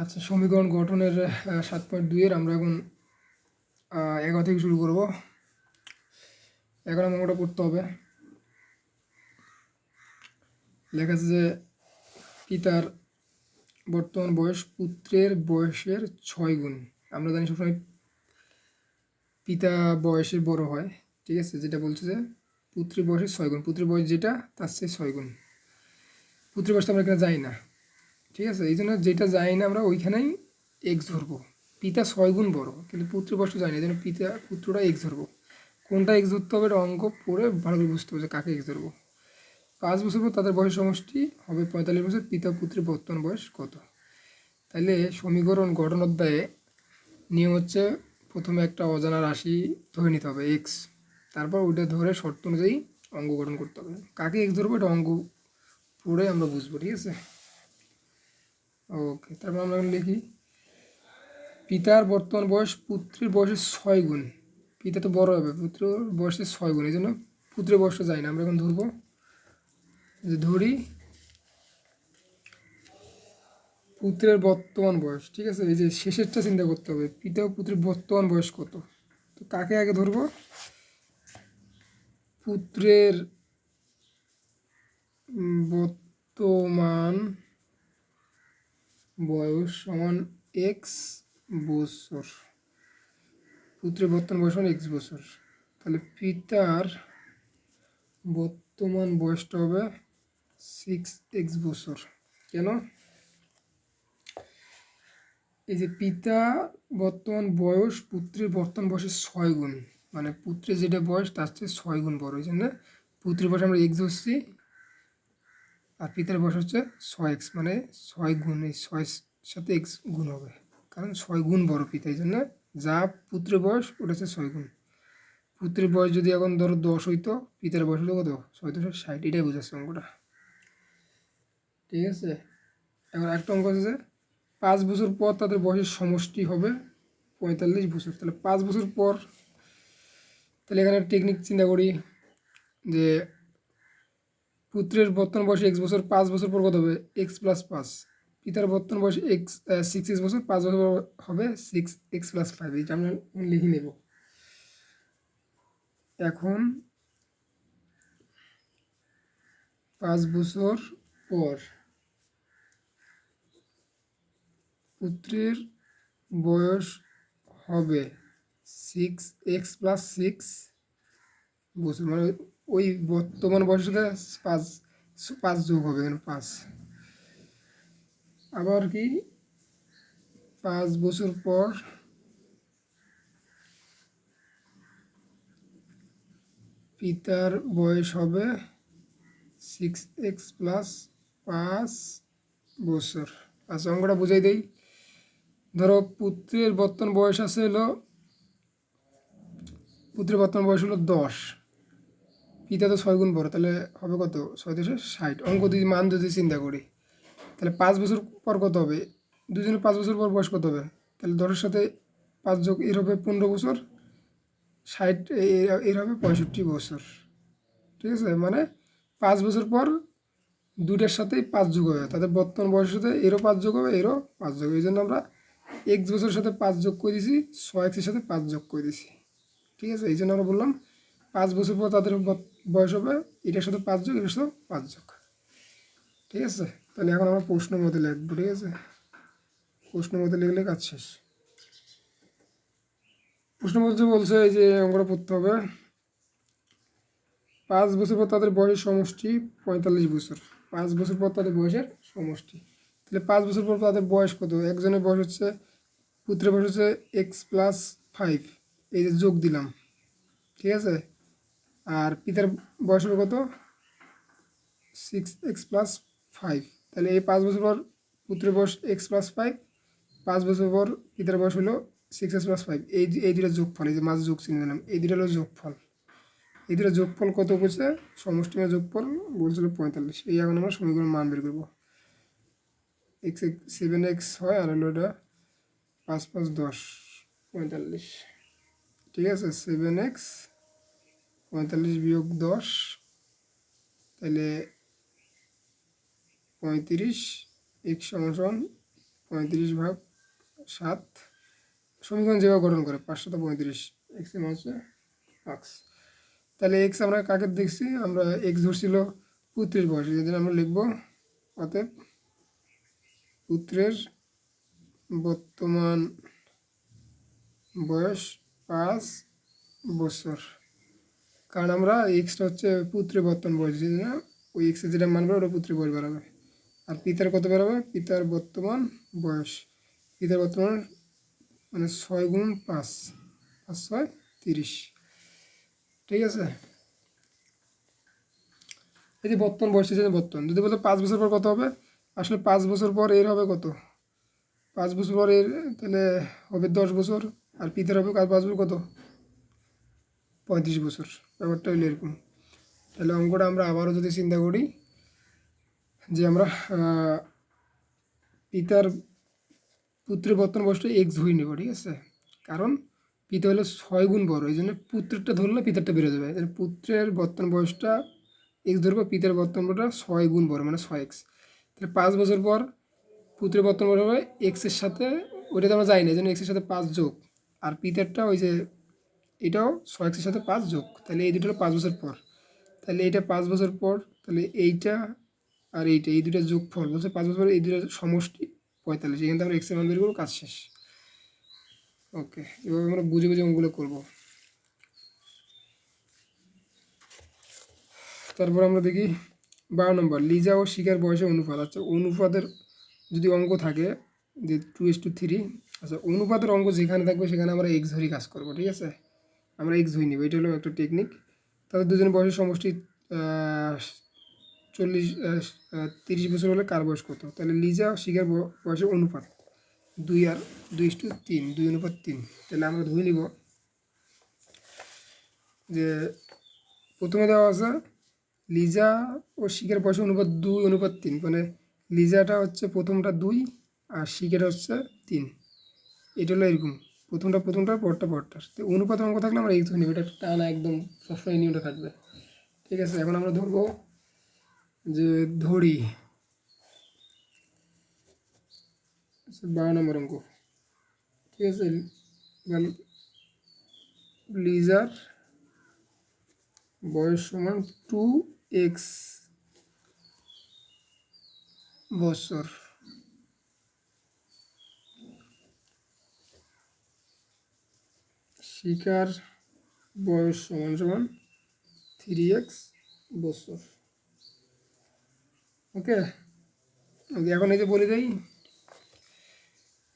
আচ্ছা সমীকরণ গঠনের সাত পয়েন্ট দুইয়ের আমরা এখন এগারো থেকে শুরু করব। এগারো নম্বরটা করতে হবে। লেখা আছে যে পিতার বর্তমান বয়স পুত্রের বয়সের ছয় গুণ। আমরা জানি সবসময় পিতা বয়সে বড় হয়, ঠিক আছে? যেটা বলছে যে, পুত্রের বয়সের ছয় গুণ। পুত্রের বয়স যেটা, তার চেয়ে ছয় গুণ। পুত্রের বয়সটা আমরা এখানে যাই না। ঠিক আছে? এই জন্য যেটা যাই না আমরা, ওইখানেই এক্স ধরবো। পিতা ছয় গুণ বড়, কিন্তু পুত্র বস্তু যাই না এই জন্য পিতা, পুত্রটা এক্স ধরবো। কোনটা এক্স ধরতে হবে? এটা অঙ্ক পড়ে ভালো করে বুঝতে হবে যে কাকে এক্স ধরবো। পাঁচ বছর পর তাদের বয়স সমষ্টি হবে পঁয়তাল্লিশ বছর, পিতা পুত্রের বর্তমান বয়স কত? তাহলে সমীকরণ গঠন অধ্যায়ে নিয়ম হচ্ছে প্রথমে একটা অজানা রাশি ধরে নিতে হবে এক্স তারপর ওইটা ধরে শর্ত অনুযায়ী অঙ্ক গঠন করতে হবে। কাকে এক্স ধরবো? এটা অঙ্ক পড়ে আমরা বুঝব, ঠিক আছে? ওকে তারপর আমরা এখন লিখি, পিতার বর্তমান বয়স পুত্রের বয়সের ছয় গুণ। পিতা তো বড় হবে, পুত্র বয়সের ছয় গুণ এই জন্য পুত্রের বয়সটা যায় না। আমরা এখন ধরবো যে ধরি, পুত্রের বর্তমান বয়স, ঠিক আছে? এই যে শেষেরটা চিন্তা করতে হবে, পিতা ও পুত্রের বর্তমান বয়স কত? তো কাকে আগে ধরবো? পুত্রের বর্তমান বয়স সমান এক্স বছর। পুত্রের বর্তমান বয়স সমান এক্স বছর। তাহলে পিতার বর্তমান বয়সটা হবে সিক্স এক্স বছর। কেন? এই যে পিতা বর্তমান বয়স পুত্রের বর্তমান বয়সের ছয় গুণ। মানে পুত্রের যেটা বয়স, তার চেয়ে ছয় গুণ বড়। এই জন্য পুত্রের বয়স আমরা এক্স ধরছি আর পিতার বয়স হচ্ছে ছয় এক্স মানে ছয় গুণ, এই ছয় সাথে এক্স গুণ হবে। কারণ ছয় গুণ বড় পিতা, এই জন্য যা পুত্রের বয়স, ওটা হচ্ছে ছয় গুণ। পুত্রের বয়স যদি এখন ধরো দশ হইতো, পিতার বয়স হলো কত? ছয় দশ ষাট, এটাই বোঝাচ্ছে অঙ্কটা। ঠিক আছে? এখন একটা অঙ্ক আছে যে, পাঁচ বছর পর তাদের বয়সের সমষ্টি হবে পঁয়তাল্লিশ বছর। তাহলে পাঁচ বছর পর, তাহলে এখানে টেকনিক চিন্তা করি যে পুত্রের বর্তমান বয়স এক্স বছর, পাঁচ বছর পর কত হবে এক্স প্লাস পাঁচ। পিতার বর্তমান বয়স এক্স সিক্স এক্স বছর, পাঁচ বছর হবে সিক্স এক্স প্লাস ফাইভ এইটা আমরা লিখে নেব। এখন পাঁচ বছর পর পুত্রের বয়স হবে সিক্স এক্স প্লাস সিক্স বছর। মানে ওই বর্তমান বয়সের সাথে পাঁচ পাঁচ যোগ হবে এখানে পাঁচ। আবার কি? পাঁচ বছর পর পিতার বয়স হবে সিক্স এক্স প্লাস পাঁচ বছর। আচ্ছা অঙ্কটা বুঝাই দেই। ধরো পুত্রের বর্তমান বয়স আছে হলো, পুত্রের বর্তমান বয়স হলো দশ। পিতা তো ছয় গুণ বড়, তাহলে হবে কত? ছয় দশে ষাট। অঙ্ক যদি মান যদি চিন্তা করি, তাহলে পাঁচ বছর পর কত হবে? দুজনে পাঁচ বছর পর বয়স কত হবে? তাহলে দশের সাথে পাঁচ যোগ, এর হবে পনেরো বছর, ষাট এর- হবে পঁয়ষট্টি বছর। ঠিক আছে? মানে পাঁচ বছর পর দুইটার সাথেই পাঁচ যোগ হবে। তাদের বর্তমান বয়সের সাথে এরও পাঁচ যোগ হবে, এরও পাঁচ যোগ এই জন্য আমরা এক্স বছরের সাথে পাঁচ যোগ করে দিছি, ছয় এক্সের সাথে পাঁচ যোগ করে দিছি। ঠিক আছে? এই জন্য আমরা বললাম পাঁচ বছর পর তাদের বয়স হবে, এটার সাথে পাঁচ যোগ, এটার সাথে পাঁচ যোগ। ঠিক আছে? তাহলে এখন আমরা প্রশ্ন মতে লিখব, ঠিক আছে? প্রশ্ন মতে লিখলে কাজ শেষ। প্রশ্ন মতে বলছে এই যে অঙ্কটা পড়তে হবে। পাঁচ বছর পর তাদের বয়সের সমষ্টি পঁয়তাল্লিশ বছর। পাঁচ বছর পর তাদের বয়সের সমষ্টি। তাহলে পাঁচ বছর পর তাদের বয়স কত? একজনের বয়স হচ্ছে, পুত্রের বয়স হচ্ছে এক্স প্লাস ফাইভ এই যে যোগ দিলাম। ঠিক আছে? আর পিতার বয়স হলো কত? সিক্স এক্স প্লাস ফাইভ তাহলে এই পাঁচ বছর পর পুত্রের বয়স এক্স প্লাস ফাইভ পাঁচ বছর পর পিতার বয়স হলো সিক্স এক্স প্লাস ফাইভ এই এই দুটা যোগফল, এই যে মাঝে যোগ চিনে দিলাম, এই দুটা হলো যোগফল। এই দুটো যোগফল কত বলছে? সমষ্টিময় যোগফল বলছিল পঁয়তাল্লিশ। এই এখন আমরা সমীকরণ মান বের করব। এক্স এক্স সেভেন এক্স হয় আর হলো এটা পাঁচ পাঁচ দশ, পঁয়তাল্লিশ। ঠিক আছে? সেভেন এক্স পঁয়তাল্লিশ বিয়োগ দশ তাহলে পঁয়ত্রিশ, এক্স সমান পঁয়ত্রিশ ভাগ সাত, সমীকরণ যেভাবে গঠন করে, পাঁচশত পঁয়ত্রিশ, এক্সের মান হচ্ছে মার্কস তাহলে এক্স আমরা কাকে দেখছি? আমরা এক্স ধরছিল পুত্রের বয়স জন্য আমরা লিখব অতএব পুত্রের বর্তমান বয়স পাঁচ বছর। কারণ আমরা এক্সটা হচ্ছে পুত্রের বর্তমান বয়স এই জন্য ওই এক্সের যেটা মান বেরোবে ওটা পুত্রের বয়স বেরোবে। আর পিতার কত বেরোবে? পিতার বর্তমান বয়স। পিতার বর্তমান মানে ছয় গুণ পাঁচ পাঁচ ছয় তিরিশ। ঠিক আছে? এই যে বর্তমান বয়স হিসেবে বর্তমান, যদি বলতে পাঁচ বছর পর কত হবে? আসলে পাঁচ বছর পর এর হবে কত? পাঁচ বছর পর এর তাহলে হবে দশ বছর, আর পিতার হবে পাঁচ বছর কত? পঁয়ত্রিশ বছর। ব্যাপারটা হলো এরকম। তাহলে অঙ্কটা আমরা আবারও যদি চিন্তা করি, যে আমরা পিতার পুত্রের বর্তমান বয়সটা এক্স ধরে নেব ঠিক আছে? কারণ পিতা হলো ছয় গুণ বড়, এই জন্য পুত্রেরটা ধরলে পিতারটা বেরো যাবে। তাহলে পুত্রের বর্তমান বয়সটা এক্স ধরবো, পিতার বর্তমান বয়সটা ছয় গুণ বড় মানে ছয় এক্স তাহলে পাঁচ বছর পর পুত্রের বর্তমান বয়স হবে এক্সের সাথে, ওইটা তো আমরা জানি না, এই জন্য এক্সের সাথে পাঁচ যোগ। আর পিতারটা ওই যে এটাও ছয় সাথে পাঁচ যোগ। তাহলে এই দুটো পাঁচ বছর পর। তাহলে এইটা পাঁচ বছর পর, তাহলে এইটা আর এইটা, এই দুটো যোগ ফল বলছে পাঁচ বছর পর এই দুটো সমষ্টি পঁয়তাল্লিশ। এখানে আমরা এক্সের মান বের করব, কাজ শেষ। ওকে, এভাবে আমরা বুঝে বুঝে অঙ্কগুলো করব। তারপর আমরা দেখি বারো নম্বর, লিজা ও শিকার বয়সের অনুপাত। আচ্ছা অনুপাতের যদি অঙ্ক থাকে, যে টু এস টু থ্রি আচ্ছা অনুপাতের অঙ্ক যেখানে থাকবে, সেখানে আমরা এক্স ধরি কাজ করব, ঠিক আছে? আমরা এক্স ধরি নিব, এটা হলো একটা টেকনিক তাদের দুজন বয়সের সমষ্টি চল্লিশ তিরিশ বছর হলে কার বয়স কত? তাহলে লিজা ব- বয়সের অনুপাত দুই আর দুই টু তিন, দুই অনুপাত তিন। তাহলে আমরা ধুয়ে নিব। যে প্রথমে দেওয়া আছে লিজা ও শিখের বয়সের অনুপাত দুই, অনুপাত তিন। মানে লিজাটা হচ্ছে প্রথমটা দুই আর শিখের হচ্ছে তিন। এটা হলো এরকম। প্রথমটা প্রথমটা পরটা পরটা। তো অনুপাত অঙ্ক থাকলে আমরা এই ধরে নিব। এটা টানা একদম সবসময় নিয়মটা থাকবে। ঠিক আছে এখন আমরা ধরবো যে ধরি। আচ্ছা, বারো নম্বর অঙ্ক। ঠিক আছে লিজার বয়স সমান টু এক্স বছর। শিকার বয়স সমান সমান থ্রি এক্স বছর। ওকে ওকে এখন এই যে বলে দেই,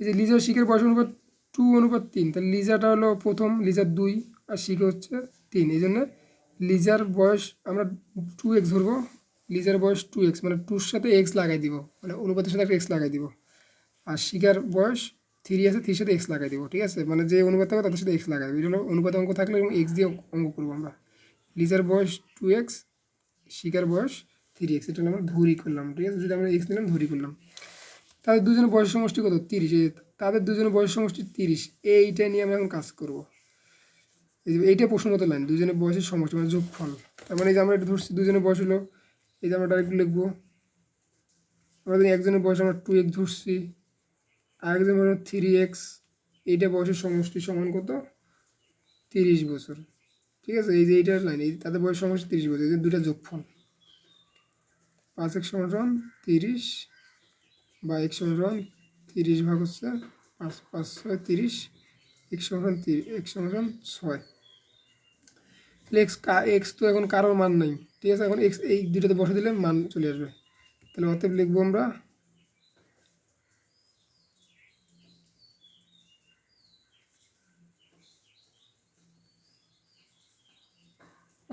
এই যে লিজার শিখের বয়স অনুপাত টু অনুপাত তিন, তাহলে লিজাটা হলো প্রথম, লিজার দুই, আর শিখে হচ্ছে তিন। এই জন্য লিজার বয়স আমরা টু এক্স ধরবো, লিজার বয়স টু এক্স মানে টুর সাথে এক্স লাগাই দিব মানে অনুপাতের সাথে একটা এক্স লাগাই দিব। আর শিকার বয়স থ্রি আছে, থ্রির সাথে এক্স লাগাই দেবো, ঠিক আছে? মানে যে অনুপাত থাকবে তাদের সাথে এক্স লাগাই দিব। এটা হলো অনুপাত অঙ্ক থাকলে এবং এক্স দিয়ে অঙ্ক করব আমরা। লিজার বয়স টু এক্স শিকার বয়স থ্রি এক্স এটা আমরা ধরি করলাম, ঠিক আছে? যদি আমরা এক্স নিলাম, ধরি করলাম। তাদের দুজনের বয়স সমষ্টি কত? তিরিশ। এই তাদের দুজনের বয়স সমষ্টি তিরিশ। এইটা নিয়ে আমরা এখন কাজ করব। এইটা প্রশ্নগত লাইন, দুজনের বয়সের সমষ্টি মানে যোগফল। তার মানে এই যে আমরা এটা ধরছি, দুজনের বয়স হলো, এই যে আমরা ডাইরেক্ট লিখব। আমরা একজনের বয়স আমরা টু এক্স ধরছি। আর একজনের বয়স থ্রি এক্স এইটা বয়সের সমষ্টি সমান কত? তিরিশ বছর। ঠিক আছে? এই যে এইটার লাইন এই তাদের বয়স সমষ্টি তিরিশ বছর, এই যে দুটা যোগফল। পাঁচ এক সমান তিরিশ বা এক সমান তিরিশ ভাগ হচ্ছে পাঁচ পাঁচ ছয়, তিরিশ এক সমান এক সমান ছয়। তাহলে এক্স এক্স তো এখন কারোর মান নেই। ঠিক আছে? এখন এক্স এই দুটোতে বসে দিলে মান চলে আসবে। তাহলে অতএব লিখব আমরা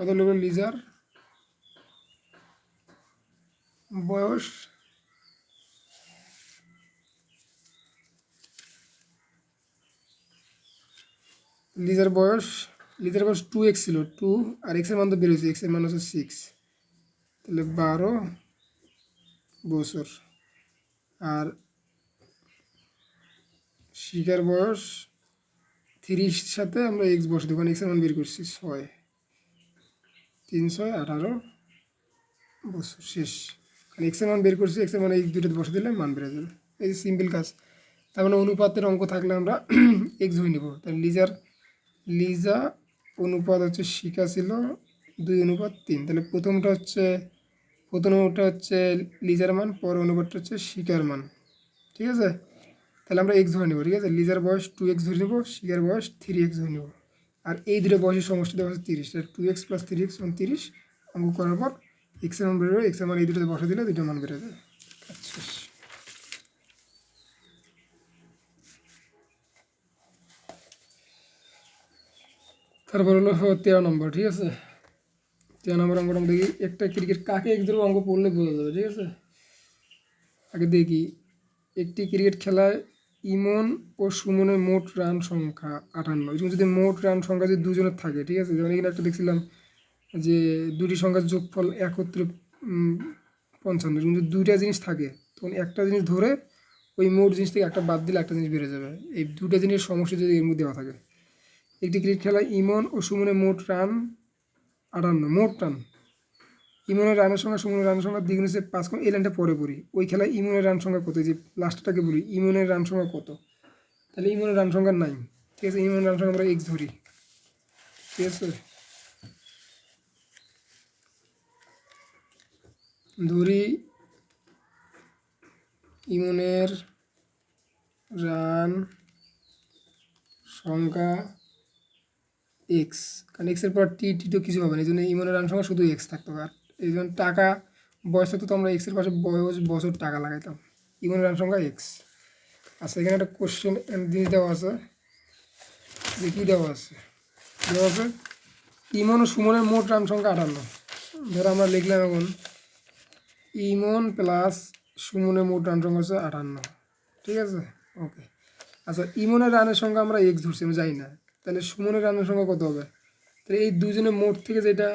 অতএব লিখব লিজার? বয়স? লিজার বয়স? লিজার বয়স টু এক্স ছিল টু আর এক্সের মান তো বেরোচ্ছে এক্সের মান হচ্ছে সিক্স তাহলে বারো বছর। আর শিকার বয়স তিরিশ সাথে আমরা এক্স বসে দেবো এক্সের মান বের করছি ছয়। তিন ছয় আঠারো বছর, শেষ। কারণ এক্সের মান বের করছি এক্সের মান এই দুটোতে বসে দিলে মান বেড়ে যাবে। এই সিম্পল কাজ। তার মানে অনুপাতের অঙ্ক থাকলে আমরা এক্স ধরে নিব। তাহলে লিজার, লিজা অনুপাত হচ্ছে শিকা ছিল দুই অনুপাত তিন। তাহলে প্রথমটা হচ্ছে প্রথমটা হচ্ছে লিজার মান পর অনুপাতটা হচ্ছে শিকার মান। ঠিক আছে? তাহলে আমরা এক্স ধরে নেব, ঠিক আছে? লিজার বয়স টু এক্স ধরে নেব শিকার বয়স থ্রি এক্স ধরে নেব। আর এই দুটো বয়সের সমষ্টি দেওয়া হচ্ছে তিরিশ। Two x plus three x মানে তিরিশ অঙ্ক করার পর এক্সের মান বেরোবে এক্সের মান এই দুটোতে বসে দিলে দুটো মান বেরোবে আচ্ছা তারপর হলো তেরো নম্বর, ঠিক আছে? তেরো নম্বর অঙ্কটা দেখি, একটা ক্রিকেট কাকে এক ধরো অঙ্ক পড়লে বোঝা যাবে, ঠিক আছে? আগে দেখি, একটি ক্রিকেট খেলায় ইমন ও সুমনের মোট রান সংখ্যা আটান্ন। এরকম যদি মোট রান সংখ্যা যদি দুজনের থাকে, ঠিক আছে? যেমন এখানে একটা দেখছিলাম যে দুটি সংখ্যার যোগফল একত্রে পঞ্চান্ন। এরকম যদি দুইটা জিনিস থাকে, তখন একটা জিনিস ধরে ওই মোট জিনিস থেকে একটা বাদ দিলে একটা জিনিস বেড়ে যাবে। এই দুটা জিনিস সমস্যা যদি এর মধ্যে দেওয়া থাকে। একটি ক্রিকেট খেলায় ইমন ও সুমনের মোট রান আটান্ন, মোট রান। ইমনের রানের সংখ্যা সুমনের রানের সংখ্যা দ্বিগুণ হচ্ছে পাঁচ কম এই লাইনটা পরে পড়ি। ওই খেলায় ইমনের রান সংখ্যা কত? যে লাস্টটাকে বলি, ইমনের রান সংখ্যা কত? তাহলে ইমনের রান সংখ্যা নাই ঠিক আছে? ইমনের রান সংখ্যা আমরা এক্স ধরি। ঠিক আছে? ধরি ইমনের রান সংখ্যা এক্স কারণ এক্সের পর টি টি তো কিছু হবে না, এই জন্য ইমনের রান সংখ্যা শুধু এক্স থাকতো। আর এই জন্য টাকা, বয়স তো আমরা এক্সের পাশে বয়স, বছর টাকা লাগাইতাম। রান সংখ্যা এক্স আচ্ছা এখানে একটা কোশ্চেন জিনিস দেওয়া আছে। যে কী দেওয়া আছে? দেওয়া আছে, ইমন ও সুমনের মোট রান সংখ্যা আটান্ন। ধরো আমরা লিখলাম এখন, ইমন প্লাস সুমনের মোট রান সংখ্যা হচ্ছে আটান্ন। ঠিক আছে? ওকে আচ্ছা ইমনের রানের সংখ্যা আমরা এক্স ধরছি, আমি জানি না। তাহলে সুমনের রানের সংখ্যা কত হবে? তাহলে এই দুজনের মোট থেকে যেটা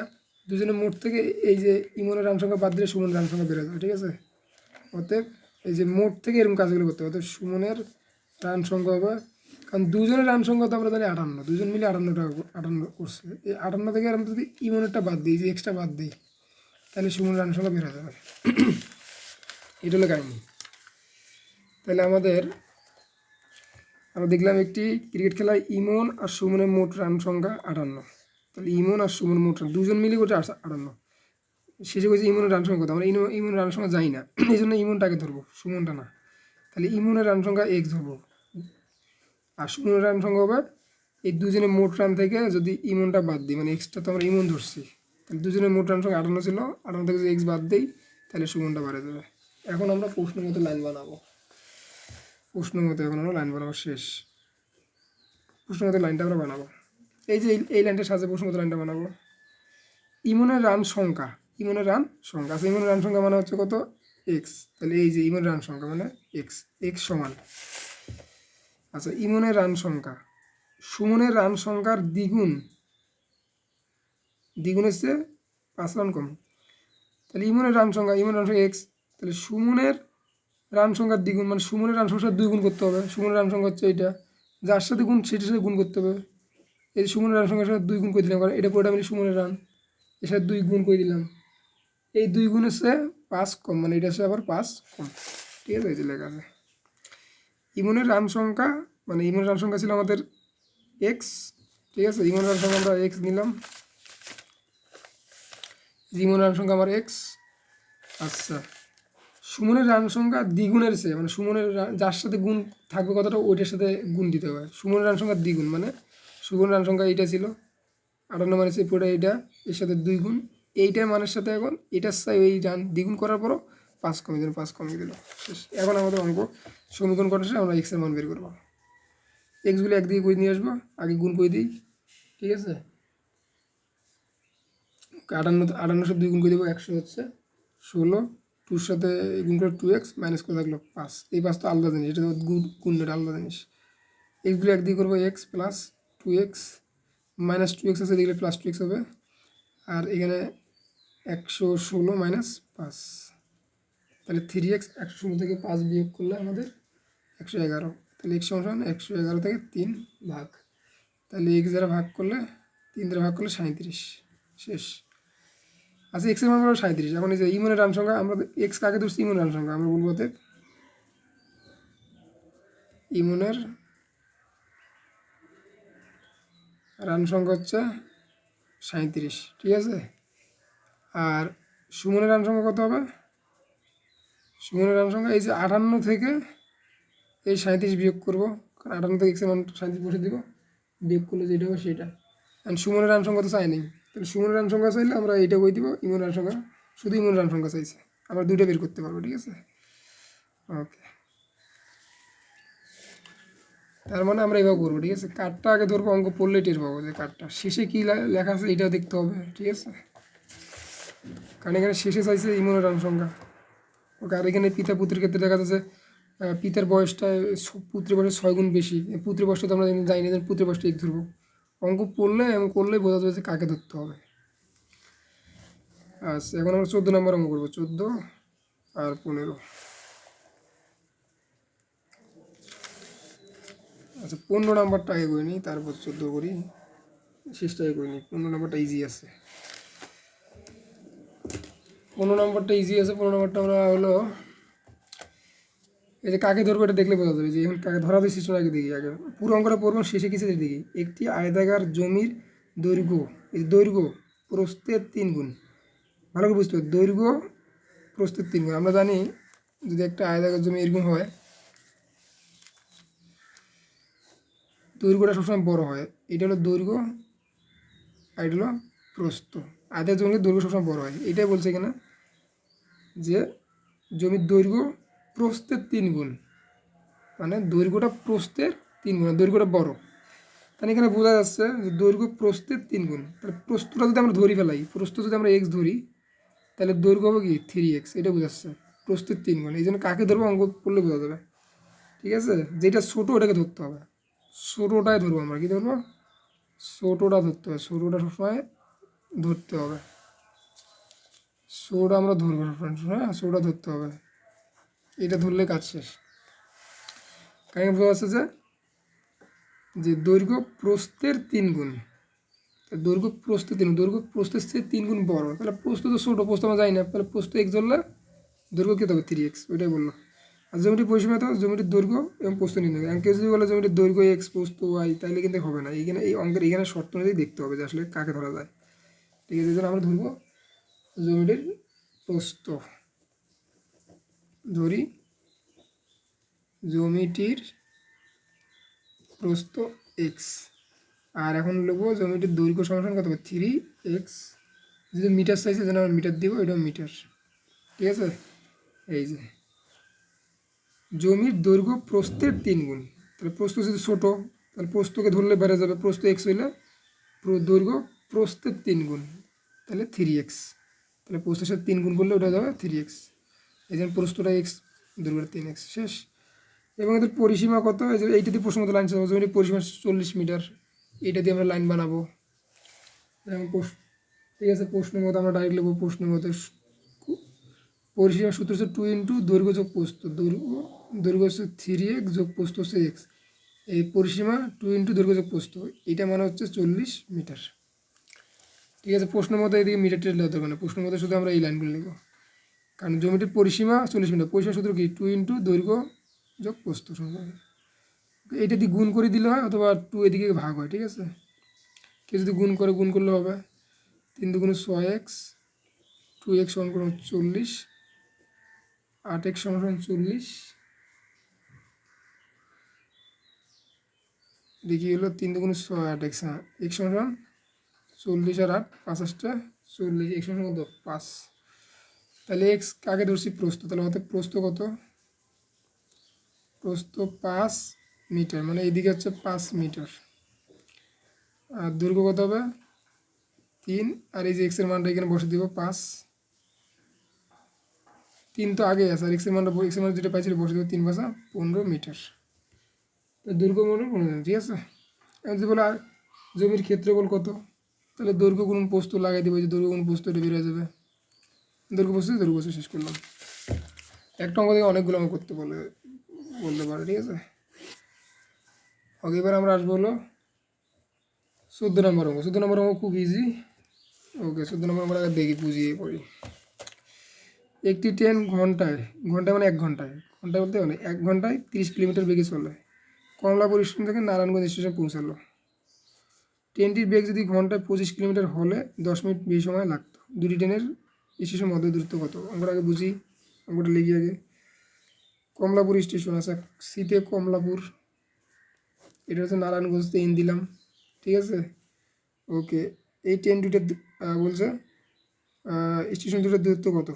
দুজনের মোট থেকে এই যে ইমনের রান সংখ্যা বাদ দিলে সুমনের রান সংখ্যা বেড়ে যাবে ঠিক আছে? অতএব এই যে মোট থেকে এরকম কাজগুলো করতে হবে। অতএব সুমনের রান সংখ্যা হবে, কারণ দুজনের রান সংখ্যা তো আমরা জানি আটান্ন, দুজন মিলে আটান্নটা আটান্ন করছে। এই আটান্ন থেকে আমরা যদি ইমনেরটা বাদ দিই যে এক্সট্রা বাদ দিই, তাহলে সুমনের রান সংখ্যা বেড়ে যাবে। এটা হলো কাহিনি। তাহলে আমাদের আমরা দেখলাম একটি ক্রিকেট খেলায় ইমন আর সুমনের মোট রান সংখ্যা আটান্ন। তাহলে ইমন আর সুমন মোট দুজন মিলে করছে আট- আটান্ন। শেষে করেছে ইমনের রান সংখ্যা, আমরা ইমন ইমনের রান সংখ্যা যাই না। এই জন্য ইমনটাকে ধরবো, সুমনটা না। তাহলে ইমনের রান সংখ্যা এক্স ধরবো। আর সুমনের রান সংখ্যা হবে, এই দুজনের মোট রান থেকে যদি ইমনটা বাদ দিই মানে এক্সট্রা তো আমরা ইমন ধরছি, তাহলে দুজনের মোট রান সংখ্যা আটান্ন ছিল, আটান্ন থেকে যদি এক্স বাদ দিই, তাহলে সুমনটা বাড়ে যাবে। এখন আমরা প্রশ্ন মতো লাইন বানাবো। প্রশ্ন মতো এখন আমরা লাইন বানাবো শেষ। প্রশ্ন মতো লাইনটা আমরা বানাবো। এই যে এই- লাইনটার প্রশ্ন মতো লাইনটা বানাবো? ইমনের রান সংখ্যা, ইমনের রান সংখ্যা। আচ্ছা ইমনের রান সংখ্যা মানে হচ্ছে কত? এক্স তাহলে এই যে ইমনের রান সংখ্যা মানে এক্স এক্স সমান। আচ্ছা ইমনের রান সংখ্যা। সুমনের রান সংখ্যার দ্বিগুণ। দ্বিগুণ হচ্ছে পাঁচ রান কম। তাহলে ইমনের রান সংখ্যা, ইমনের রান সংখ্যা এক্স তাহলে সুমনের রান সংখ্যার দ্বিগুণ মানে সুমনের রান সংখ্যার দুই গুণ করতে হবে। সুমনের রান সংখ্যা হচ্ছে এইটা। যার সাথে গুণ, সেটার সাথে গুণ করতে হবে। এই যে সুমনের রান সাথে দুই গুণ করে দিলাম, কারণ এটা পুরোটা মিলে সুমনের রান। এর সাথে দুই গুণ করে দিলাম। এই দুই গুণ হচ্ছে পাঁচ কম মানে এটা হচ্ছে আবার পাঁচ কম। ঠিক আছে, এই যে লেখা আছে। ইমনের রান সংখ্যা মানে ইমনের রান সংখ্যা ছিল আমাদের এক্স ঠিক আছে? ইমনের রান সংখ্যা আমরা এক্স নিলাম। ইমনের রান সংখ্যা আমার এক্স আচ্ছা। সুমনের রান সংখ্যা দ্বিগুণের চেয়ে মানে সুমনের যার সাথে গুণ থাকবে কতটা, ওইটার সাথে গুণ দিতে হবে। সুমনের রান সংখ্যা দ্বিগুণ মানে সুমনের রান সংখ্যা এইটা ছিল। আটান্ন মানে সেই পুরোটা এইটা, এর সাথে দুই গুণ। এইটার মানের সাথে এখন এটার সাথে এই রান দ্বিগুণ করার পরও পাঁচ কমিয়ে দিল, পাঁচ কমিয়ে দিল। এখন আমাদের অঙ্ক সমীকরণ করার শেষে আমরা এক্সের মান বের করব। এক্সগুলো একদিকে করে নিয়ে আসব, আগে গুণ করে দিই, ঠিক আছে? আটান্ন আটান্নশো দুই গুণ করে দেবো, একশো হচ্ছে ষোলো। টুর সাথে গুণ করে টু এক্স মাইনাস করে থাকল পাঁচ। এই পাঁচ তো আলাদা জিনিস, এটা গুণ গুণের আলাদা জিনিস। এক্সগুলো একদিকে করব x plus two x minus two x আছে, দেখলে প্লাস টু এক্স হবে। আর এখানে একশো ষোলো মাইনাস পাঁচ। তাহলে থ্রি এক্স একশো ষোলো থেকে পাঁচ বিয়োগ করলে আমাদের একশো এগারো। তাহলে এক্স সমান একশো এগারো থেকে তিন ভাগ। তাহলে এক্স দ্বারা ভাগ করলে, তিন দ্বারা ভাগ করলে সাঁত্রিশ শেষ। আচ্ছা এক্সের মান হলো সাঁত্রিশ এখন এই যে ইমনের রান সংখ্যা, আমরা এক্স কাকে ধরছি? ইমনের রান সংখ্যা। আমরা বলব ইমনের রান সংখ্যা হচ্ছে সাঁত্রিশ ঠিক আছে? আর সুমনের রান সংখ্যা কত হবে? সুমনের রান সংখ্যা এই যে আটান্ন থেকে এই সাঁত্রিশ বিয়োগ করব। কারণ আটান্ন থেকে এক্সের মান সাঁত্রিশ বসে দিব। বিয়োগ করলে যেটা হবে সেটা। কারণ সুমনের রান সংখ্যা তো চাই নেই। তাহলে সুমনের রান সংখ্যা চাইলে আমরা এইটা বই দিব ইমন রান সংখ্যা। শুধু ইমন রান সংখ্যা চাইছে। আমরা দুইটা বের করতে পারব, ঠিক আছে? ওকে। তার মানে আমরা এভাবে করব, ঠিক আছে? কার্ডটা আগে ধরবো, অঙ্ক পড়লে টের পাবো যে কার্ডটা। শেষে কী লেখা আছে এটাও দেখতে হবে, ঠিক আছে? কারণ এখানে শেষে চাইছে ইমনের সংখ্যা। ওকে, আর এখানে পিতা পুত্রের ক্ষেত্রে দেখা যাচ্ছে পিতার বয়সটা পুত্রের বয়স ছয় গুণ বেশি। পুত্রের বয়সটা তো আমরা জানি না, পুত্রের বয়সটা এক ধরবো। অঙ্ক পড়লে এবং করলে বোঝা যাবে যে কাকে ধরতে হবে। আচ্ছা এখন আমরা চোদ্দ নম্বর অঙ্ক করব, চোদ্দ আর পনেরো। আচ্ছা পনেরো নাম্বারটা আগে করে নিই তারপর চোদ্দ করি। শেষটা আগে করে নিই পনেরো নাম্বারটা ইজি আছে। পনেরো নাম্বারটা ইজি আছে, পনেরো নাম্বারটা আমরা হলো, এই যে কাকে ধরবো এটা দেখলে বোঝা যাবে যে এখন কাকে ধরা দিচ্ছি আগে দেখি। আগে পুরো অঙ্কটা পড়ব শেষে কিছু দেখি। একটি আয়তাকার জমির দৈর্ঘ্য, এই দৈর্ঘ্য, প্রস্থের তিন গুণ। ভালো করে বুঝতে হবে, দৈর্ঘ্য, প্রস্থের তিন গুণ। আমরা জানি যদি একটা আয়তাকার জমি এরকম হয় দৈর্ঘ্যটা সবসময় বড় হয়। এটা হলো দৈর্ঘ্য আর এটা হলো প্রস্থ। আয়তাকার জমির দৈর্ঘ্য সবসময় বড় হয়। এটাই বলছে এখানে যে জমির দৈর্ঘ্য প্রস্থের তিন গুণ। মানে দৈর্ঘ্যটা প্রস্থের তিন গুণ দৈর্ঘ্যটা বড়। তাহলে এখানে বোঝা যাচ্ছে যে দৈর্ঘ্য প্রস্থের তিন গুণ। তাহলে প্রস্থটা যদি আমরা ধরি ফেলাই, প্রস্থ যদি আমরা এক্স ধরি, তাহলে দৈর্ঘ্য হবে কি? থ্রি এক্স এটা বোঝাচ্ছে প্রস্থের তিন গুণ। এই জন্য কাকে ধরবো? অঙ্ক করলে বোঝা যাবে। ঠিক আছে? যেটা ছোটো, ওটাকে ধরতে হবে। ছোটোটাই ধরবো আমরা, কী ধরবো? ছোটোটা ধরতে হবে ছোটোটা সবসময় ধরতে হবে। ছোটোটা আমরা ধরবো সবসময় হ্যাঁ ছোটোটা ধরতে হবে। এটা ধরলে কাজ শেষ। কারণ বোঝা যাচ্ছে যে যে দৈর্ঘ্য প্রস্থের তিন গুণ দৈর্ঘ্য প্রস্থ তিন দৈর্ঘ্য প্রস্থের চেয়ে তিন গুণ বড়। তাহলে প্রস্থ তো ছোটো, প্রস্থ আমরা যাই না, তাহলে প্রস্থ এক্স ধরলে দৈর্ঘ্য কী হবে? থ্রি এক্স ওইটাই বলল। আর জমিটির পরিসীমা তো জমিটির দৈর্ঘ্য এবং প্রস্থ নির্ণয়। কেউ যদি বলে জমিটির দৈর্ঘ্য এক্স প্রস্থ ওয়াই তাহলে কিন্তু হবে না। এইখানে, এই অঙ্কের এখানে শর্ত অনুযায়ী দেখতে হবে যে আসলে কাকে ধরা যায়। ঠিক আছে আমরা ধরবো জমিটির প্রস্থ। ধরি জমিটির প্রস্ত এক্স আর এখন লিখব জমিটির দৈর্ঘ্য সমান কত থ্রি এক্স যদি মিটার চাইছে যেন আমরা মিটার দিব এটা মিটার ঠিক আছে? এই যে। জমির দৈর্ঘ্য প্রস্থের তিন গুণ। তাহলে প্রস্থ যদি ছোটো, তাহলে প্রস্থকে ধরলে বেড়ে যাবে। প্রস্থ এক্স হইলে দৈর্ঘ্য প্রস্থের তিন গুণ। তাহলে থ্রি এক্স তাহলে প্রস্থের সাথে তিন গুণ করলে ওটা যাবে থ্রি এক্স এই জন্য প্রস্থটা এক্স দৈর্ঘ্যটা তিন এক্স শেষ। এবং এদের পরিসীমা কত? এই যে এইটা দিয়ে প্রশ্ন মতো লাইন চালাবো। জমির পরিসীমা চল্লিশ মিটার। এইটা দিয়ে আমরা লাইন বানাবো। ঠিক আছে, প্রশ্ন মতো আমরা ডাইরেক্ট লিখব। প্রশ্ন মতো পরিসীমা সূত্র হচ্ছে টু ইন্টু দৈর্ঘ্য যোগ প্রস্থ। দৈর্ঘ্য দৈর্ঘ্য হচ্ছে থ্রি এক্স যোগ প্রস্থ হচ্ছে এক্স এই পরিসীমা টু ইন্টু দৈর্ঘ্য যোগ প্রস্থ, এটা মানে হচ্ছে চল্লিশ মিটার। ঠিক আছে, প্রশ্ন মতো এদিকে মিটার টের দেওয়া দরকার না প্রশ্ন মতো শুধু আমরা এই লাইনগুলো লিখব। কারণ জমিটির পরিসীমা চল্লিশ মিটার, পরিসীমা সূত্র কি? টু ইন্টু দৈর্ঘ্য যোগ প্রস্থ সমান। এইটা দিয়ে গুণ করে দিলে হয় অথবা টু এদিকে ভাগ হয়, ঠিক আছে? কেউ যদি গুণ করে, গুণ করলে হবে। তিন দুগুণ ছয় এক্স টু এক্স সমান করুন চল্লিশ। আট এক্স সমান চল্লিশ। দেখি হলো তিন দুগুণ ছয়, আট এক্স হ্যাঁ এক্স সমান চল্লিশ আর আট পাঁচাশটা চল্লিশ। এক্স সমান কত? পাঁচ। তাহলে এক্স কাকে ধরছি? প্রস্থ। তাহলে আমাদের প্রস্থ কত? প্রস্থ পাঁচ মিটার মানে এইদিকে হচ্ছে পাঁচ মিটার। আর দৈর্ঘ্য কত হবে? তিন। আর এই যে এক্সের মানটা এখানে বসে দিব, পাঁচ। তিন তো আগে আছে, আর এক্সের মানটা মান যেটা পাইছিল বসে দেবো তিন পাঁচা পনেরো মিটার। দৈর্ঘ্য মনে পনেরো ঠিক আছে? এখন যদি বলে জমির ক্ষেত্রফল কত, তাহলে দৈর্ঘ্য গুণ পোস্ত লাগাই দেবো যে দৈর্ঘ্য গুণ পোস্ত এটা বেরিয়ে যাবে। দৈর্ঘ্য পোস্ত দৈর্ঘ্য পোস্ত শেষ করলাম। একটা অঙ্ক থেকে অনেকগুলো অঙ্ক করতে বলে বলতে পারে, ঠিক আছে? ওকে এবার আমরা আসব হলো চোদ্দ নম্বর অঙ্ক। চোদ্দ নম্বর অঙ্ক খুব ইজি ওকে, চোদ্দ নম্বর আমরা দেখি, বুঝিয়ে পড়ি। একটি ট্রেন ঘন্টায় ঘন্টায় মানে এক ঘন্টায় ঘন্টায় বলতে মানে এক ঘন্টায় তিরিশ কিলোমিটার বেগে চলে কমলাপুর স্টেশন থেকে নারায়ণগঞ্জ স্টেশন পৌঁছালো। ট্রেনটির বেগ যদি ঘন্টায় পঁচিশ কিলোমিটার হলে দশ মিনিট বেশি সময় লাগতো। দুটি ট্রেনের স্টেশন মধ্যে দূরত্ব কত? আমরা আগে বুঝি আমরা লিখি আগে। কমলাপুর স্টেশন আছে সিতে কমলাপুর। এটা হচ্ছে নারায়ণগঞ্জ এন দিলাম, ঠিক আছে? ওকে, এই ট্রেন দুটো বলছে স্টেশন দুটোর দূরত্ব কত?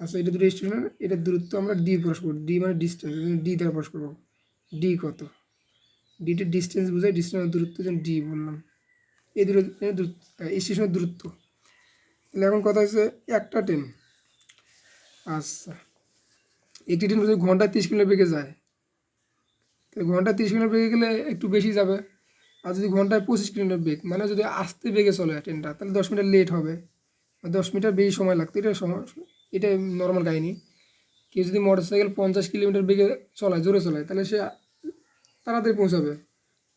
আচ্ছা এটা দুটো স্টেশনের এটার দূরত্ব আমরা ডি প্রকাশ করব। ডি মানে ডিস্টেন্স ডি দ্বারা প্রকাশ করব। ডি কত? ডিটা ডিস্টেন্স বোঝায় ডিস্টেন্সের দূরত্ব যেন ডি বললাম। এই দূরত্ব আহ, স্টেশনের দূরত্ব। তাহলে এখন কথা হচ্ছে একটা ট্রেন আচ্ছা একটি ট্রেন যদি ঘন্টায় তিরিশ কিলোমিটার বেগে যায়। তাহলে ঘন্টায় তিরিশ কিলোমিটার বেগে গেলে একটু বেশি যাবে। আর যদি ঘন্টায় পঁচিশ কিলোমিটার বেগ মানে যদি আস্তে বেগে চলে ট্রেনটা তাহলে দশ মিনিট লেট হবে। দশ মিটার বেশি সময় লাগতো এটা সময় এটা নর্মাল কাহিনি। কেউ যদি মোটর সাইকেল পঞ্চাশ কিলোমিটার বেগে চলায়, জোরে চলায়, তাহলে সে তাড়াতাড়ি পৌঁছাবে।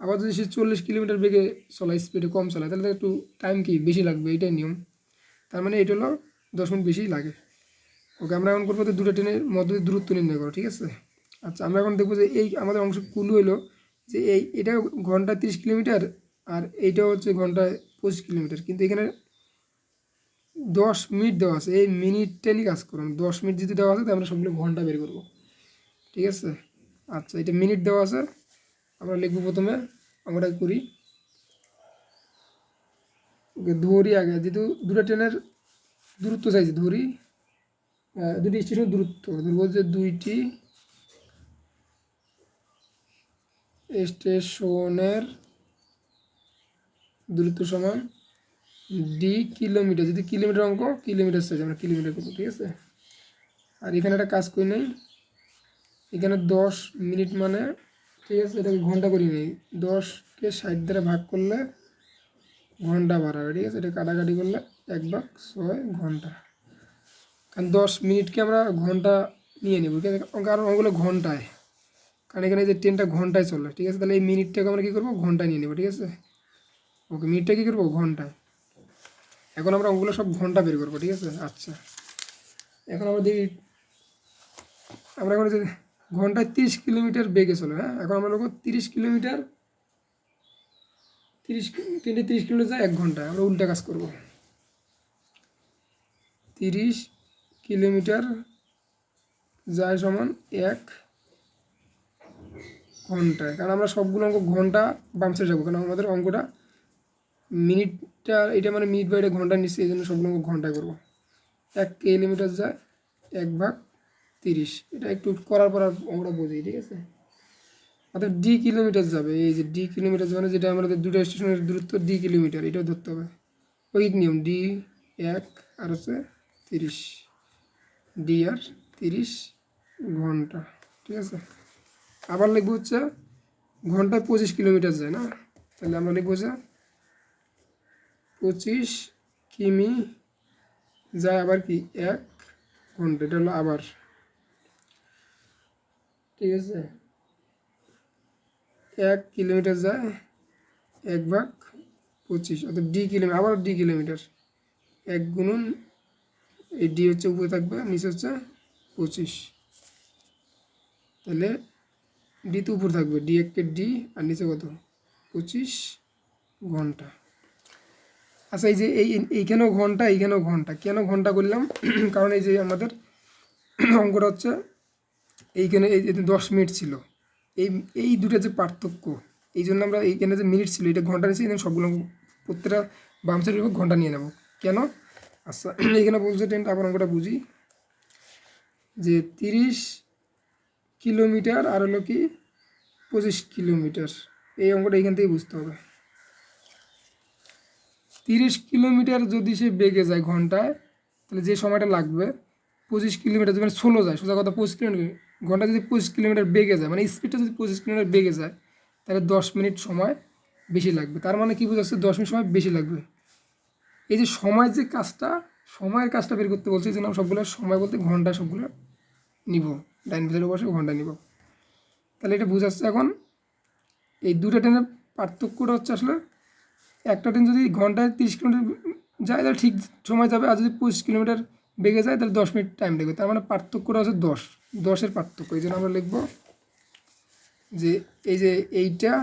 আবার যদি সে চল্লিশ কিলোমিটার বেগে চলায় স্পিডে কম চলায়, তাহলে একটু টাইম কি, বেশি লাগবে, এটাই নিয়ম। তার মানে এটা হলো দশ মিনিট বেশি লাগে। ওকে আমরা এখন করব দুটো ট্রেনের মধ্যে দূরত্ব নির্ণয় করো, ঠিক আছে? আচ্ছা আমরা এখন দেখব যে এই আমাদের অংশ কুলু হলো যে এই, এটা ঘণ্টা তিরিশ কিলোমিটার আর এইটা হচ্ছে ঘন্টায় পঁচিশ কিলোমিটার। কিন্তু এখানে দশ মিনিট দেওয়া আছে। এই মিনিটটা নিয়ে কাজ করুন। দশ মিনিট যদি দেওয়া আছে তো আমরা সবগুলো ঘণ্টা বের করব। ঠিক আছে? আচ্ছা এটা মিনিট দেওয়া আছে। আমরা লিখব প্রথমে, আমরা করি। ওকে, ধরি আগে। যেহেতু দুটো ট্রেনের দূরত্ব চাইছে, ধরি। দুটি স্টেশনের দূরত্ব। ধরবো যে দুইটি স্টেশনের দূরত্ব সমান ডি কিলোমিটার, যদি কিলোমিটার অঙ্ক, কিলোমিটার চাইছে আমরা কিলোমিটার করব, ঠিক আছে? আর এখানে একটা কাজ করি নেই। এখানে দশ মিনিট মানে ঠিক আছে, এটাকে ঘণ্টা করি নেই। দশকে ষাট দ্বারা ভাগ করলে ঘণ্টা বাড়াবে, ঠিক আছে? এটা কাটাকাটি করলে এক ভাগ ছয় ঘণ্টা। কারণ দশ মিনিটকে আমরা ঘণ্টা নিয়ে নেব, ঠিক আছে? কারণ ওগুলো ঘন্টায়। কারণ এখানে যে ট্রেনটা ঘন্টায় চলে, ঠিক আছে? তাহলে এই মিনিটটাকে আমরা কী করব? ঘন্টায় নিয়ে নেব, ঠিক আছে? ওকে, মিনিটটা কী করব? ঘন্টায়। এখন আমরা ওগুলো সব ঘণ্টা বের করব, ঠিক আছে? আচ্ছা। এখন আমরা দেখি, আমরা এখন ঘন্টায় তিরিশ কিলোমিটার বেগে চলে হ্যাঁ? এখন আমরা লোক তিরিশ কিলোমিটার, তিরিশ ট্রেনে তিরিশ কিলোমিটার এক ঘন্টায়, আমরা উল্টা কাজ করব। তিরিশ কিলোমিটার যায় সমান এক ঘন্টায়, কারণ আমরা সবগুলো অঙ্ক ঘণ্টা বাম সাইড যাব, কারণ আমাদের অঙ্কটা মিনিটটা, এটা মানে মিনিট বা এটা ঘণ্টা নিচ্ছে, এই জন্য সবগুলো ঘন্টায় করব। এক কিলোমিটার যায়, এক ভাগ তিরিশ। এটা একটু করার পর আমরা বুঝি, ঠিক আছে? অর্থাৎ ডি কিলোমিটার যাবে, এই যে ডি কিলোমিটার মানে যেটা আমাদের দুটো স্টেশনের দূরত্ব ডি কিলোমিটার, এটাও ধরতে হবে। ওই নিয়ম ডি এক আর হচ্ছে তিরিশ। ডি আর তিরিশ ঘণ্টা, ঠিক আছে? আবার লিখব হচ্ছে, ঘন্টায় পঁচিশ কিলোমিটার যায় না? তাহলে আমরা লিখব যে পঁচিশ কিমি যায় আবার কি? এক ঘণ্টা, এটা হলো আবার। ঠিক আছে? এক কিলোমিটার যায়, এক ভাগ পঁচিশ, অর্থাৎ ডি কিলোমিটার আবার ডি কিলোমিটার। এক গুণন, এই ডি হচ্ছে উপরে থাকবে, নিচে হচ্ছে পঁচিশ। তাহলে ডি তো উপরে থাকবে, ডি একে ডি, আর নিচে কত? পঁচিশ ঘণ্টা। আচ্ছা এই যে এই এইখানেও ঘণ্টা এইখানেও ঘণ্টা? কেন ঘণ্টা করলাম কারণ এই যে আমাদের অঙ্কটা হচ্ছে, এইখানে এই যে দশ মিনিট ছিল। এই এই দুটো যে পার্থক্য, এই জন্য আমরা এইখানে যে মিনিট ছিল, এটা ঘণ্টা নিয়েছি এখানে সবগুলো প্রত্যেকটা বাম সাইডের উপর ঘণ্টা নিয়ে নেব। কেন? আচ্ছা এইখানে বলছে ট্রেনটা আবার অঙ্কটা বুঝি। যে তিরিশ কিলোমিটার, আর হলো কি, পঁচিশ কিলোমিটার। এই অঙ্কটা এইখান থেকেই বুঝতে হবে। তিরিশ কিলোমিটার যদি সে বেগে যায় ঘন্টায়, তাহলে যে সময়টা লাগবে, পঁচিশ কিলোমিটার মানে ষোলো যায়, সোজা কথা পঁচিশ কিলোমিটার, ঘণ্টা যদি পঁচিশ কিলোমিটার বেগে যায় মানে স্পিডটা যদি পঁচিশ কিলোমিটার বেগে যায়, তাহলে দশ মিনিট সময় বেশি লাগবে। তার মানে কী বোঝাচ্ছে? দশ মিনিট সময় বেশি লাগবে। এই যে সময় যে কাজটা, সময়ের কাজটা বের করতে বলছে জন্য আমরা সবগুলো সময় বলতে ঘণ্টা সবগুলো নিব। ডাইন ভিতরে বসে ঘণ্টা নিব। তাহলে এটা বোঝাচ্ছে এখন, এই দুটো ট্রেনের পার্থক্যটা হচ্ছে আসলে একটা ট্রেন যদি ঘন্টায় তিরিশ কিলোমিটার যায়, তাহলে ঠিক সময় যাবে। আর যদি পঁচিশ কিলোমিটার বেগে যায়, তাহলে দশ মিনিট টাইম লাগবে তার মানে পার্থক্যটা হচ্ছে দশ। দশের পার্থক্য। এই জন্য আমরা লিখব যে এই যে এইটা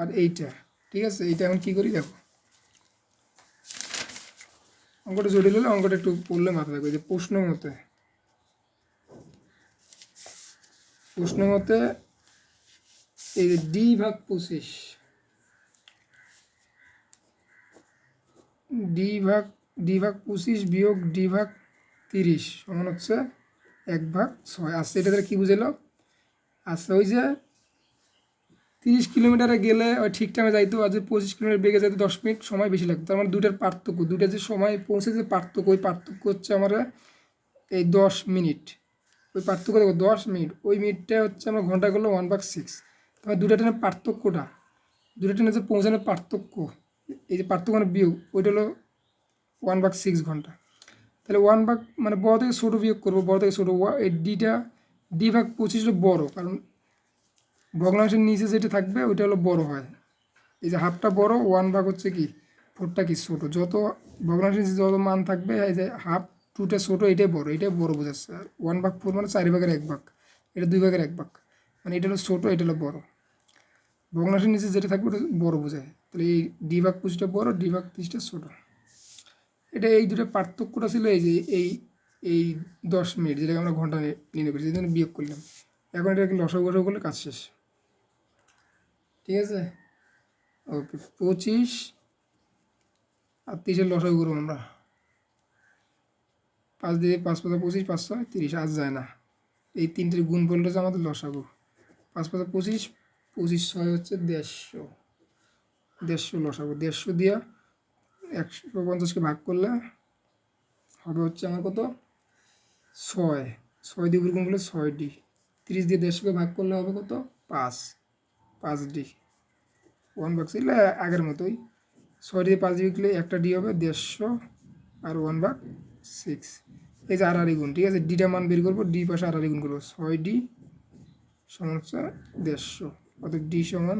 আর এইটা, ঠিক আছে? এইটা এখন কী করি? দেখো। অঙ্কটা জটিল হলে অঙ্কটা একটু পড়লে মাথা থাকবে। যে প্রশ্ন মতে প্রশ্ন মতে এই যে ডি ভাগ পঁচিশ ডি ভাগ ডি ভাগ পঁচিশ বিয়োগ ডি ভাগ তিরিশ সমান হচ্ছে এক ভাগ ছয়। আচ্ছা এটা তাহলে কী বুঝেলো আচ্ছা ওই যে তিরিশ কিলোমিটারে গেলে ওই ঠিক টাইমে যাইতো, আর যে পঁচিশ কিলোমিটার বেগে যাইতে দশ মিনিট, সময় বেশি লাগতো। তার মানে দুটার পার্থক্য দুটা যে সময় পৌঁছে যে পার্থক্য, ওই পার্থক্য হচ্ছে আমার এই দশ মিনিট। ওই পার্থক্য দেখো, দশ মিনিট, ওই মিনিটটা হচ্ছে আমরা ঘণ্টা করল ওয়ান বাক সিক্স তাহলে দুটা ট্রেনের পার্থক্যটা দুটা ট্রেনের যে পৌঁছানোর পার্থক্য এই যে পার্থক্য মানে বিয়োগ, ওইটা হলো ওয়ান বাক সিক্স ঘণ্টা। তাহলে ওয়ান ভাগ মানে বড় থেকে ছোটো বিয়োগ করব, বড় থেকে ছোটো। এই ডিটা ডি ভাগ পঁচিশ হলো বড়ো, কারণ ভগ্নাংশের নিচে যেটা থাকবে, ওইটা হলো বড় হয়। এই যে হাফটা বড় ওয়ান ভাগ হচ্ছে কি? ফোরটা কি ছোটো? যত ভগ্নাংশের নিচে যত মান থাকবে, এই যে হাফ টুটা ছোটো, এটাই বড় এটাই বড় বোঝাচ্ছে। আর ওয়ান ভাগ ফোর মানে চারি ভাগের এক ভাগ, এটা দুই ভাগের এক ভাগ। মানে এটা হলো ছোটো, এটা হলো বড়। ভগ্নাংশের নিচে যেটা থাকবে, ওটা বড় বোঝায়। তাহলে এই ডি ভাগ পঁচিশটা বড় ডি ভাগ তিরিশটা ছোটো। এটা এই দুটো পার্থক্যটা ছিল এই যে এই এই দশ মিনিট যেটাকে আমরা ঘণ্টা নির্ণয় করেছি, এই বিয়োগ করলাম। এখন এটাকে লসক গসক করলে কাজ শেষ। ঠিক আছে? ওকে, পঁচিশ আর তিরিশের লসক করব আমরা। পাঁচ দিয়ে পাঁচ পাঁচ পঁচিশ, পাঁচ ছয়, তিরিশ, আজ যায় না। এই তিনটের গুণ বললে যে আমাদের লসাগু পাঁচ পাঁচ পঁচিশ পঁচিশ ছয় হচ্ছে দেড়শো। দেড়শো লসাগু দেড়শো দিয়া একশো পঞ্চাশকে ভাগ করলে হবে হচ্ছে আমার কত? ছয়। ছয় দিয়ে গুণ করলে ছয় ডি। তিরিশ দিয়ে দেড়শোকে ভাগ করলে হবে কত? পাঁচ। পাঁচ ডি। ওয়ান ভাগ ছিল আগের মতোই। ছয় দিয়ে পাঁচ দিয়ে গেলে একটা ডি হবে দেড়শো আর ওয়ান ভাগ সিক্স এই যে আড়াআড়ি গুণ, ঠিক আছে? ডিটা মান বের করব, ডি পাশে আড়াআড়ি গুণ করব। ছয় ডি সমান হচ্ছে দেড়শো। অর্থাৎ ডি সমান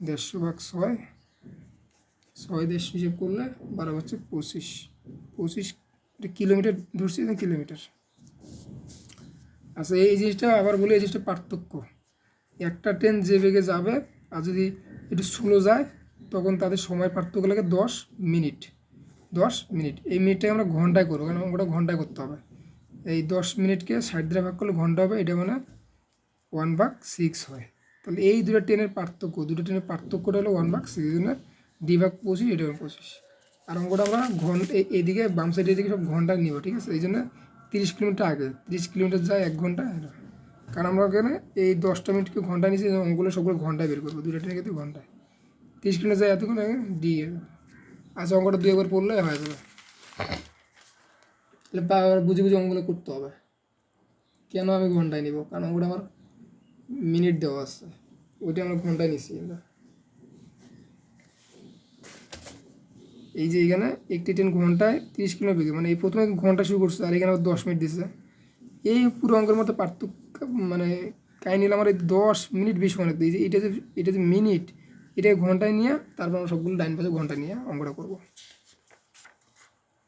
দেড়শো ভাগ ছয় ছয় দেড়শো হিসেব করলে বারো হচ্ছে পঁচিশ। পঁচিশ কিলোমিটার ধরছি না কিলোমিটার? আচ্ছা এই জিনিসটা আবার বলি, এই জিনিসটা পার্থক্য। একটা ট্রেন যে বেগে যাবে আর যদি একটু স্লো যায়, তখন তাদের সময় পার্থক্য লাগে দশ মিনিট। দশ মিনিট। এই মিনিটটাকে আমরা ঘন্টায় করব, কারণ ওটা ঘন্টায় করতে হবে। এই দশ মিনিটকে ষাট দ্বারা ভাগ করলে ঘণ্টা হবে, এটা মানে ওয়ান ভাগ সিক্স হয়। তাহলে এই দুটো ট্রেনের পার্থক্য, দুটো ট্রেনের পার্থক্যটা হলো ওয়ান ভাগ সিক্স জন্য ডি ভাগ পঁচিশ, এটা পঁচিশ। আর অঙ্কটা আমরা ঘণ্টা এদিকে বাম সাইডে এদিকে সব ঘন্টায় নিব, ঠিক আছে? এই জন্য তিরিশ কিলোমিটার আগে, তিরিশ কিলোমিটার যায় এক ঘণ্টা এটা। কারণ আমরা ওখানে এই দশটা মিনিটকে ঘন্টায় নিচে অঙ্কগুলো সবগুলো ঘন্টায় বের করব, দুটো ট্রেনের ক্ষেত্রে ঘন্টায়। তিরিশ কিলোমিটার যায় এতক্ষণ আগে ডি আচ্ছা অঙ্কটা দুই একবার পড়লে হয়ে যাবে। তাহলে বুঝে বুঝে অঙ্কগুলো করতে হবে। কেন আমি ঘন্টায় নিব? কারণ অঙ্কটা আমার মিনিট দেওয়া আছে। ওইটা আমরা ঘন্টায় নিচ্ছি আমরা। এই যে এখানে একটি ট্রেন ঘন্টায় তিরিশ কিলোমিটার বেগে মানে এই প্রথমে ঘণ্টা শুরু করছে, আর এখানে দশ মিনিট দিচ্ছে এই পুরো অঙ্কের মধ্যে পার্থক্য মানে কাহিনী হলো আমার এই দশ মিনিট বেশি মনে যে, এটা যে এটা যে মিনিট, এটা ঘন্টায় নিয়ে, তারপর আমরা সবগুলো ডাইন পাশে ঘণ্টা নিয়ে অঙ্কটা করব।